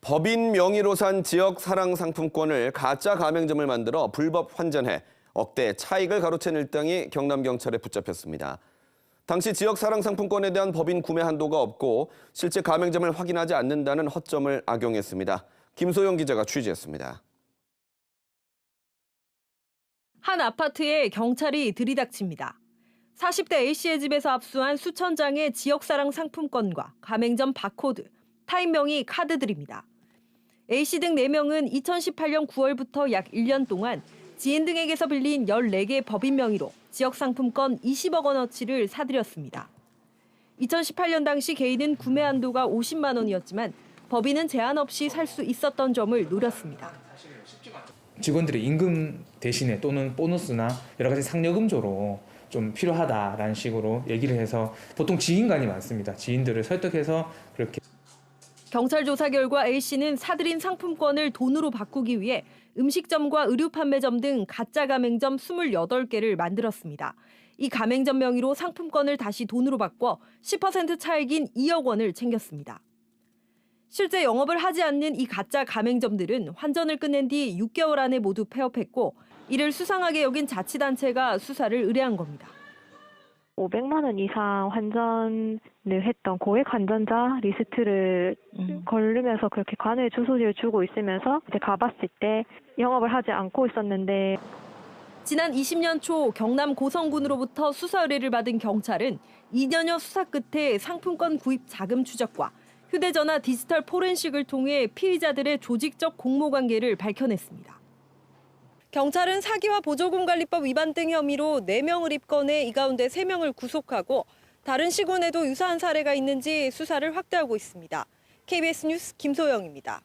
법인 명의로 산 지역 사랑 상품권을 가짜 가맹점을 만들어 불법 환전해 억대 차익을 가로챈 일당이 경남 경찰에 붙잡혔습니다. 당시 지역 사랑 상품권에 대한 법인 구매 한도가 없고 실제 가맹점을 확인하지 않는다는 허점을 악용했습니다. 김소영 기자가 취재했습니다. 한 아파트에 경찰이 들이닥칩니다. 40대 A씨의 집에서 압수한 수천 장의 지역사랑 상품권과 가맹점 바코드, 타인명의 카드들입니다. A씨 등 4명은 2018년 9월부터 약 1년 동안 지인 등에게서 빌린 14개 법인 명의로 지역 상품권 20억 원어치를 사들였습니다. 2018년 당시 개인은 구매 한도가 50만 원이었지만 법인은 제한 없이 살 수 있었던 점을 노렸습니다. 직원들의 임금 대신에 또는 보너스나 여러 가지 상여금조로 좀 필요하다라는 식으로 얘기를 해서 보통 지인 간이 많습니다. 지인들을 설득해서 그렇게 경찰 조사 결과 A씨는 사들인 상품권을 돈으로 바꾸기 위해 음식점과 의류 판매점 등 가짜 가맹점 28개를 만들었습니다. 이 가맹점 명의로 상품권을 다시 돈으로 바꿔 10% 차익인 2억 원을 챙겼습니다. 실제 영업을 하지 않는 이 가짜 가맹점들은 환전을 끝낸 뒤 6개월 안에 모두 폐업했고 이를 수상하게 여긴 자치단체가 수사를 의뢰한 겁니다. 500만 원 이상 환전을 했던 고액 환전자 리스트를 걸리면서 그렇게 관외 주소지를 주고 있으면서 이제 가봤을 때 영업을 하지 않고 있었는데 지난 20년 초 경남 고성군으로부터 수사 의뢰를 받은 경찰은 2년여 수사 끝에 상품권 구입 자금 추적과 휴대전화 디지털 포렌식을 통해 피의자들의 조직적 공모 관계를 밝혀냈습니다. 경찰은 사기와 보조금 관리법 위반 등 혐의로 4명을 입건해 이 가운데 3명을 구속하고 다른 시군에도 유사한 사례가 있는지 수사를 확대하고 있습니다. KBS 뉴스 김소영입니다.